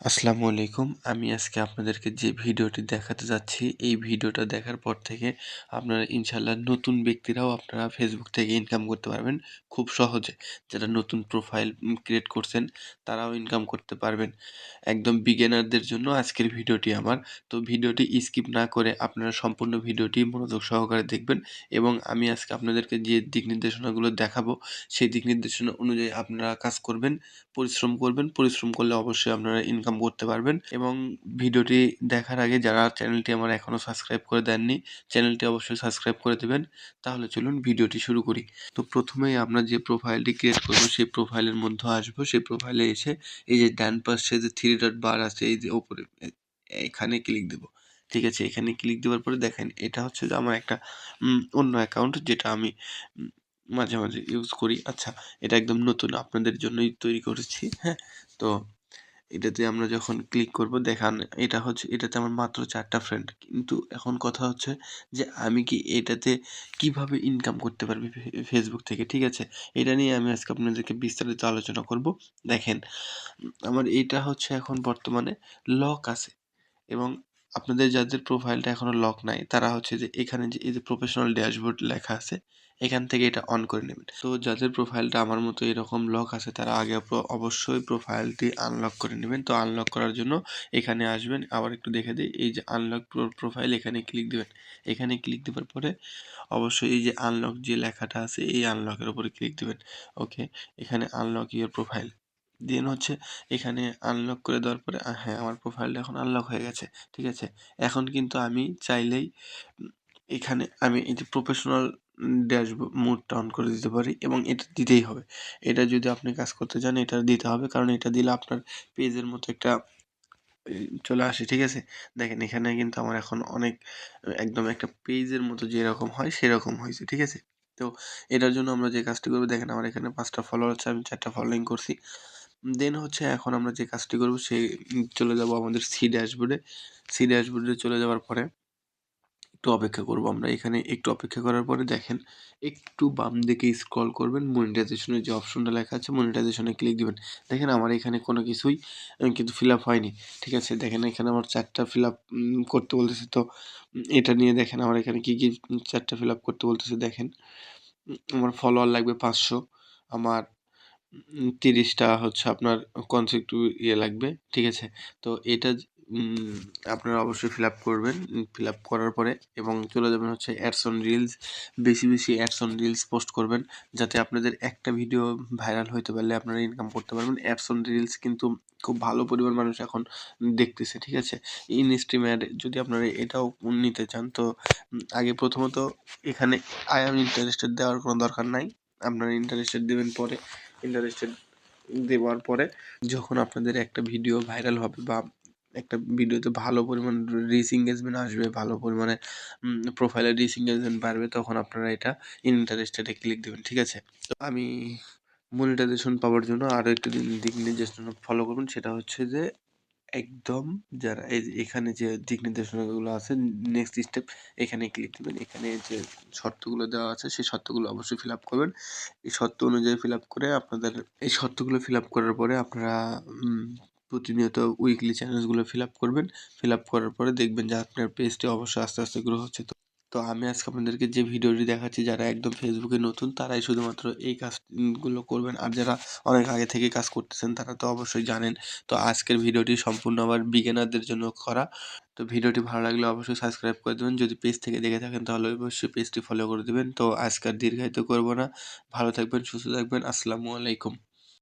আসসালামু আলাইকুম। আমি আজকে আপনাদেরকে যে ভিডিওটি দেখাতে যাচ্ছি, এই ভিডিওটা দেখার পর থেকে আপনারা ইনশাল্লাহ নতুন ব্যক্তিরাও আপনারা ফেসবুক থেকে ইনকাম করতে পারবেন খুব সহজে। যারা নতুন প্রোফাইল ক্রিয়েট করছেন, তারাও ইনকাম করতে পারবেন। একদম বিগিনারদের জন্য আজকের ভিডিওটি আমার। তো ভিডিওটি স্কিপ না করে আপনারা সম্পূর্ণ ভিডিওটি মনোযোগ সহকারে দেখবেন এবং আমি আজকে আপনাদেরকে যে দিক নির্দেশনাগুলো দেখাবো, সেই দিক নির্দেশনা অনুযায়ী আপনারা কাজ করবেন, পরিশ্রম করবেন। পরিশ্রম করলে অবশ্যই আপনারা ইনকাম করতে পারবেন। এবং ভিডিওটি দেখার আগে যারা চ্যানেলটি আমার এখনও সাবস্ক্রাইব করে দেননি, চ্যানেলটি অবশ্যই সাবস্ক্রাইব করে দেবেন। তাহলে চলুন ভিডিওটি শুরু করি। তো প্রথমেই আমরা যে প্রোফাইলটি ক্রিয়েট করব, সেই প্রোফাইলের মধ্যে আসব। সেই প্রোফাইলে এসে এই যে ডান পাশে যে থ্রি ডট বার আছে, এই যে ওপরে এখানে ক্লিক দেবো। ঠিক আছে? এখানে ক্লিক দেওয়ার পরে দেখেন, এটা হচ্ছে যে আমার একটা অন্য অ্যাকাউন্ট যেটা আমি মাঝে মাঝে ইউজ করি। আচ্ছা এটা একদম নতুন, আপনাদের জন্যই তৈরি করেছি। হ্যাঁ? তো এটাতে আমরা যখন ক্লিক করব, দেখান, এটা হচ্ছে, এটাতে আমার মাত্র চারটা ফ্রেন্ড কিন্তু এখন কথা হচ্ছে যে, আমি কি এটাতে কীভাবে ইনকাম করতে পারবি ফেসবুক থেকে, ঠিক আছে? এটা নিয়ে আমি আজকে আপনাদেরকে বিস্তারিত আলোচনা করব। দেখেন, আমার এটা হচ্ছে এখন বর্তমানে লক আছে এবং আপনাদের যাদের প্রোফাইলটা এখনও লক নাই, তারা হচ্ছে যে, এখানে যে, এই যে প্রফেশনাল ড্যাশবোর্ড লেখা আছে এখান থেকে এটা অন করে নেবেন। তো যাদের প্রোফাইলটা আমার মতো এরকম লক আছে, তারা আগে অবশ্যই প্রোফাইলটি আনলক করে নেবেন। তো আনলক করার জন্য এখানে আসবেন। আবার একটু দেখে দিই, এই যে আনলক প্রোফাইল এখানে ক্লিক দেবেন। এখানে ক্লিক দেওয়ার পরে অবশ্যই এই যে আনলক যে লেখাটা আছে, এই আনলকের উপরে ক্লিক দেবেন। ওকে এখানে আনলক ইউর প্রোফাইল দেন হচ্ছে এখানে আনলক করে দেওয়ার পরে হ্যাঁ আমার প্রোফাইলটা এখন আনলক হয়ে গেছে। ঠিক আছে? এখন কিন্তু আমি চাইলেই এখানে আমি এই যে প্রফেশনাল ড্যাশ মোডটা অন করে দিতে পারি এবং এটা দিতেই হবে। এটা যদি আপনি কাজ করতে চান, এটা দিতে হবে কারণ এটা দিলে আপনার পেজের মতো একটা চলে আসে, ঠিক আছে? দেখেন এখানে কিন্তু আমার এখন অনেক, একদম একটা পেজের মতো যেরকম হয়, সেরকম হয়েছে, ঠিক আছে? তো এটার জন্য আমরা যে কাজটি করব, দেখেন আমার এখানে পাঁচটা ফলোয়ার আছে, আমি চারটা ফলোয়িং করছি। দেন হচ্ছে এখন আমরা যে কাজটি করব, সেই চলে যাব আমাদের সি ড্যাশবোর্ডে সি ড্যাশবোর্ডে চলে যাওয়ার পরে একটু অপেক্ষা করব আমরা। এখানে একটু অপেক্ষা করার পরে দেখেন, একটু বাম দিকে স্ক্রল করবেন মনিটাইজেশনের যে অপশনটা লেখা আছে মনিটাইজেশনে ক্লিক দিবেন। দেখেন আমার এখানে কোনো কিছুই কিন্তু ফিল আপ হয়নি। ঠিক আছে, দেখেন এখানে আমার চারটা ফিল আপ করতে বলতেছে। তো এটা নিয়ে দেখেন আমার এখানে কী কী চারটা ফিল আপ করতে বলতেছে, দেখেন। আমার ফলোয়ার লাগবে পাঁচশো, আমার তিরিশটা হচ্ছে আপনার কনসেপ্ট ইয়ে লাগবে। ঠিক আছে, তো এটা আপনারা অবশ্যই ফিল আপ করবেন ফিল আপ করার পরে এবং চলে যাবেন হচ্ছে অ্যাডস অন রিলস বেশি বেশি অ্যাডস অন রিলস পোস্ট করবেন, যাতে আপনাদের একটা ভিডিও ভাইরাল হইতে পারলে আপনারা ইনকাম করতে পারবেন। অ্যাডস অন রিলস কিন্তু খুব ভালো পরিমাণ মানুষ এখন দেখতেছে, ঠিক আছে? ইন স্ট্রিম অ্যাড যদি আপনারা এটাও নিতে চান, তো আগে প্রথমত এখানে আই এম ইন্টারেস্টেড দেওয়ার কোনো দরকার নাই। আপনারা ইন্টারেস্টেড দেবেন পরে ইন্টারেস্টেড দেওয়ার পরে যখন আপনাদের একটা ভিডিও ভাইরাল হবে বা একটা ভিডিওতে ভালো পরিমাণ রিচ এঙ্গেজমেন্ট আসবে, ভালো পরিমাণে প্রোফাইলে রিচ এঙ্গেজমেন্ট বাড়বে, তখন আপনারা এটা ইন্টারেস্টেডে ক্লিক দেবেন, ঠিক আছে? তো আমি মনিটাইজেশন পাওয়ার জন্য আরও একটি দিক নির্দেশনা ফলো করবেন, সেটা হচ্ছে যে একদম যারা, এই এখানে যে দিক নির্দেশনাগুলো আছে নেক্সট স্টেপ এখানে ক্লিক দেবেন, এখানে যে শর্তগুলো দেওয়া আছে, সেই শর্তগুলো অবশ্যই ফিল আপ করবেন। এই শর্ত অনুযায়ী ফিল আপ করে আপনাদের, এই শর্তগুলো ফিল আপ করার পরে আপনারা প্রতিনিয়ত উইকলি চ্যানেলসগুলো ফিল আপ করবেন। ফিল আপ করার পরে দেখবেন যে আপনার পেজটি অবশ্যই আস্তে আস্তে গ্রো হচ্ছে। তো তো আমি আজকে আপনাদেরকে যে ভিডিওটি দেখাচ্ছি, যারা একদম ফেসবুকে নতুন, তারাই শুধুমাত্র এই কাজগুলো করবেন। আর যারা অনেক আগে থেকে কাজ করতেছেন, তারা তো অবশ্যই জানেন। তো আজকের ভিডিওটি সম্পূর্ণ আবার বিজ্ঞানারদের জন্য করা। তো ভিডিওটি ভালো লাগলে অবশ্যই সাবস্ক্রাইব করে দেবেন। যদি পেজ থেকে দেখে থাকেন, তাহলে অবশ্যই পেজটি ফলো করে দেবেন। তো আজকাল দীর্ঘায়িত করব না। ভালো থাকবেন, সুস্থ থাকবেন। আসসালামু আলাইকুম।